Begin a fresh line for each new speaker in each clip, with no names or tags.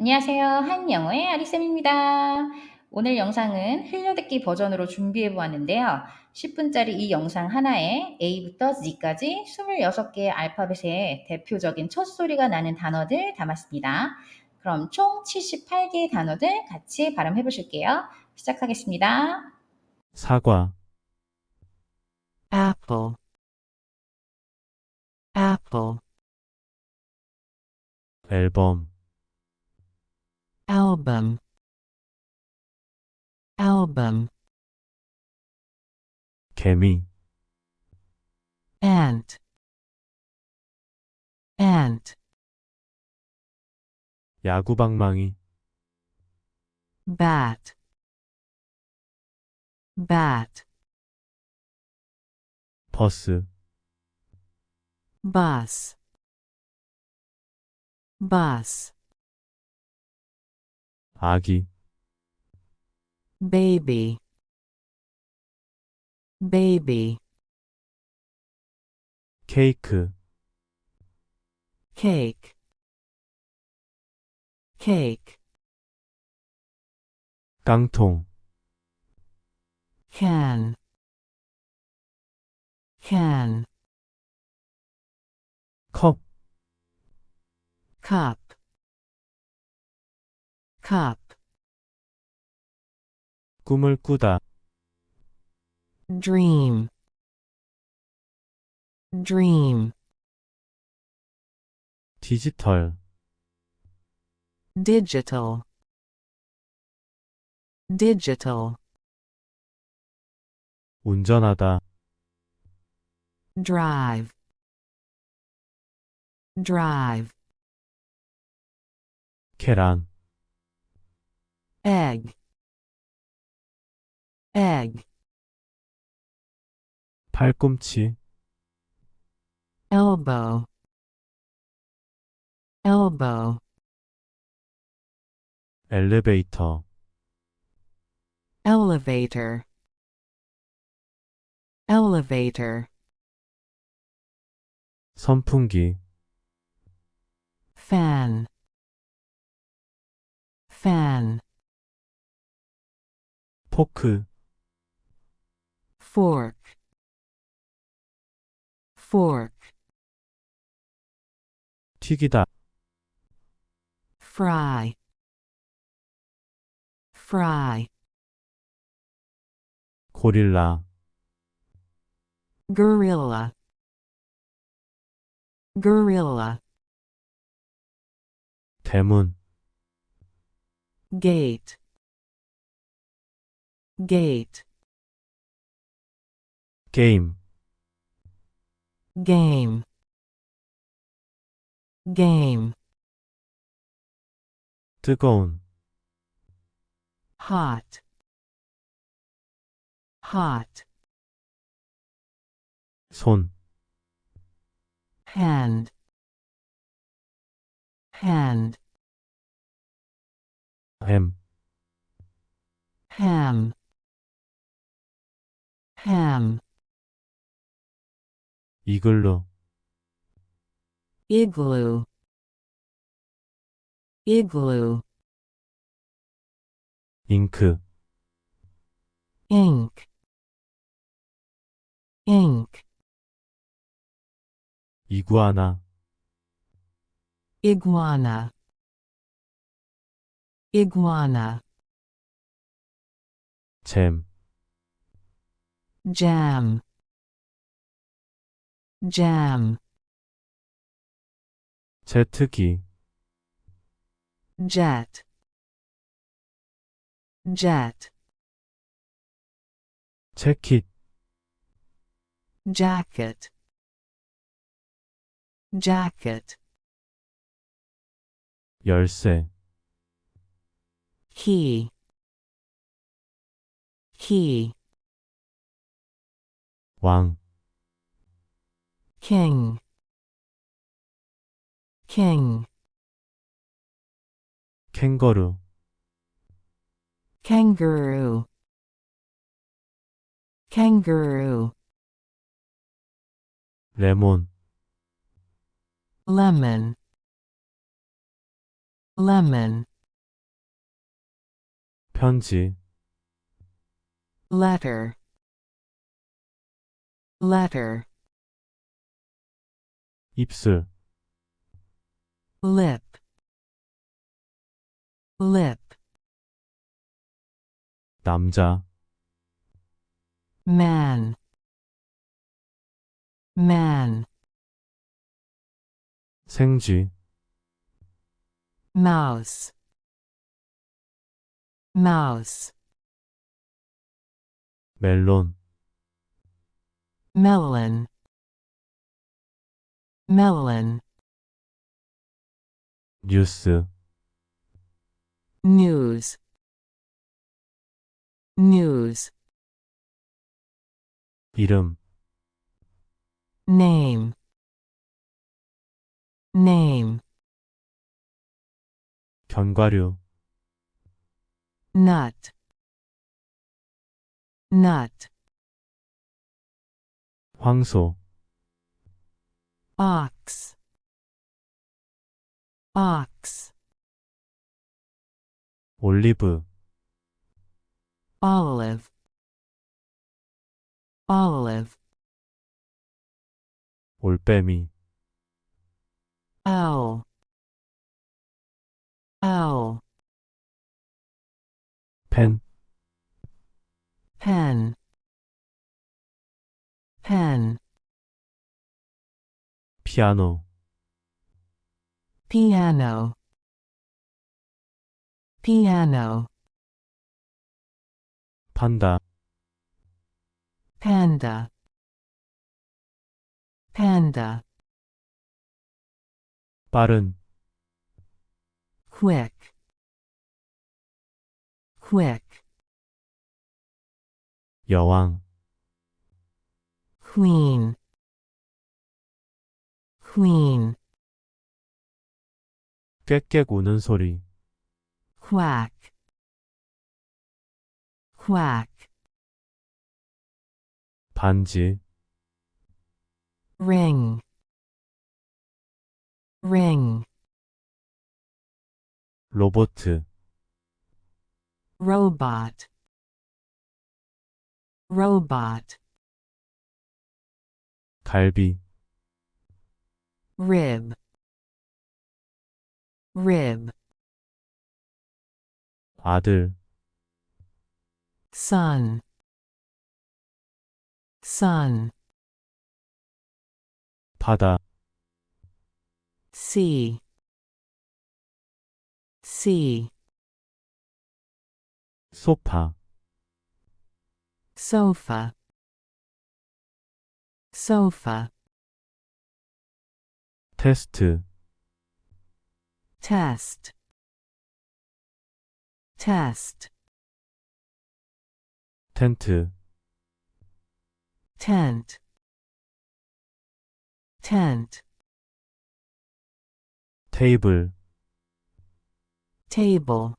안녕하세요. 한영어의 아리쌤입니다. 오늘 영상은 흘려듣기 버전으로 준비해 보았는데요. 10분짜리 이 영상 하나에 A부터 Z까지 26개의 알파벳의 대표적인 첫 소리가 나는 단어들 담았습니다. 그럼 총 78개의 단어들 같이 발음해 보실게요. 시작하겠습니다.
사과,
apple apple
앨범,
album album
개미,
ant ant
야구방망이,
bat bat
버스,
bus bus
아기,
baby baby
케이크,
cake cake
깡통,
can can
컵,
cup Cup
꿈을 꾸다,
dream dream
디지털,
digital digital
운전하다,
drive drive
계란,
egg egg
팔꿈치,
elbow elbow
엘리베이터,
elevator elevator
선풍기,
fan fan
포크,
fork fork
튀기다,
fry fry
고릴라,
gorilla gorilla
대문,
gate gate
게임,
game game
뜨거운,
hot hot
손,
hand hand
햄,
ham Ham
이글루,
igloo igloo
잉크,
ink ink
이구아나,
iguana iguana
잼,
jam jam
제트기,
jet jet
재킷,
jacket jacket
열쇠,
key key
왕,
king king
캥거루,
kangaroo kangaroo
레몬,
lemon lemon
편지,
letter, letter,
입술,
lip, lip,
남자,
man, man,
생쥐,
mouse, mouse,
멜론,
melon, melon,
뉴스,
news, news,
이름,
name, name,
견과류,
nut, nut,
황소,
ox, ox,
올리브,
olive, olive,
올빼미,
owl, owl,
펜,
pen, pen,
피아노,
piano, piano,
판다,
panda, panda,
빠른,
quick, quick,
여왕,
queen, queen,
꽥꽥 우는 소리,
quack, quack,
반지,
ring, ring,
로보트,
robot, robot,
갈비,
rib, rib,
아들,
son, son,
바다,
sea, sea,
소파,
sofa, sofa,
테스트,
test, test,
텐트,
tent, tent,
테이블,
table,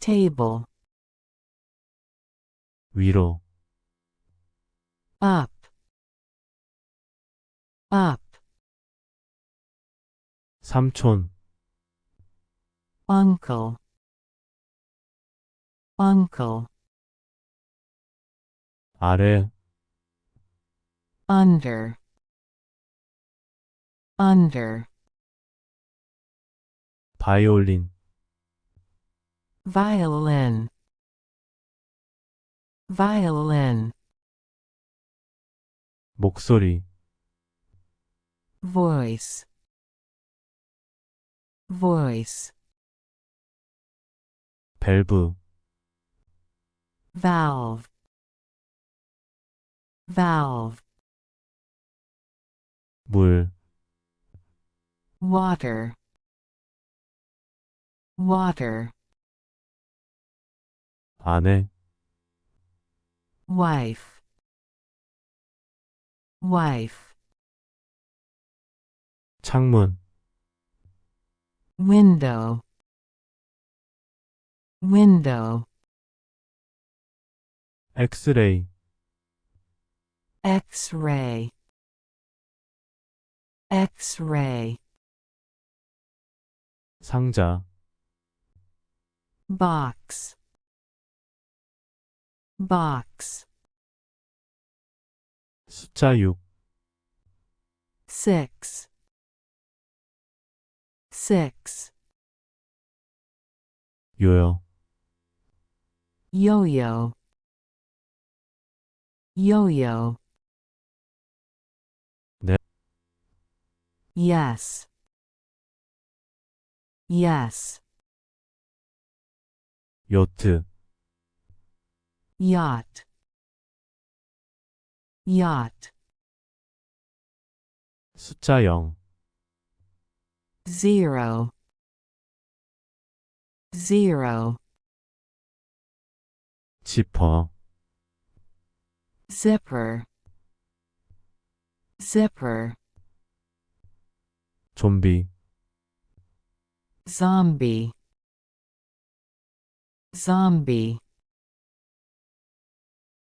table,
위로,
up, up,
삼촌,
uncle, uncle,
아래,
under, under,
바이올린,
violin, violin,
목소리,
voice, voice,
밸브,
valve, valve,
물,
water, water,
아내,
wife, wife,
창문,
window, window,
엑스레이,
x-ray, x-ray,
상자,
box, box,
숫자 6,
six, six,
요요,
yo-yo, yo-yo.
네.
Yes, yes,
요트,
yacht, Yacht,
숫자 0,
zero, zero,
지퍼,
zipper, zipper,
좀비,
zombie, zombie,